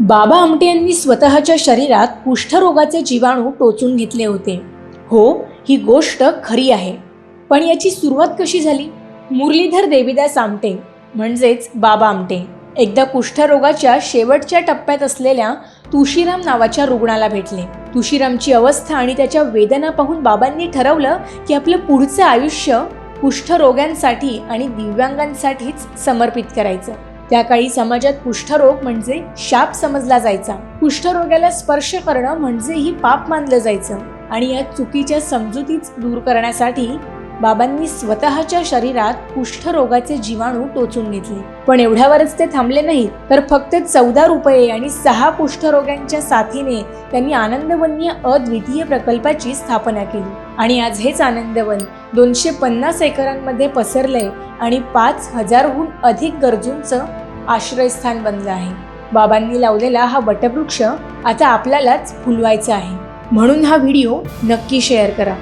बाबा आमटे यांनी स्वतःच्या शरीरात कुष्ठरोगाचे जीवाणू टोचून घेतले होते. हो ही गोष्ट खरी आहे. पण याची सुरुवात कशी झाली? मुरलीधर देवीदास आमटे म्हणजेच बाबा आमटे एकदा कुष्ठरोगाच्या शेवटच्या टप्प्यात असलेल्या तुशीराम नावाच्या रुग्णाला भेटले. तुशीरामची अवस्था आणि त्याच्या वेदना पाहून बाबांनी ठरवलं की आपलं पुढचं आयुष्य कुष्ठरोग्यांसाठी आणि दिव्यांगांसाठीच समर्पित करायचं. त्या काळी समाजात कुष्ठरोग म्हणजे शाप समजला जायचा. कुष्ठरोगाला स्पर्श करणं म्हणजे ही पाप मानलं जायचं. आणि या चुकीच्या समजुतीच दूर करण्यासाठी बाबांनी स्वतःच्या शरीरात कुष्ठरोगाचे जीवाणू टोचून घेतले. पण एवढ्यावरच ते थांबले नाहीत तर फक्त चौदा रुपये आणि सहा कुष्ठरोग्यांच्या साथीने त्यांनी आनंदवन्य अद्वितीय प्रकल्पाची स्थापना केली. आणि आज हेच आनंदवन दोनशे पन्नास एकरांमध्ये पसरलंय आणि पाच हजारहून अधिक गरजूंचं आश्रयस्थान बनलं आहे. बाबांनी लावलेला हा वटवृक्ष आता आपल्यालाच फुलवायचा आहे. म्हणून हा व्हिडिओ नक्की शेअर करा.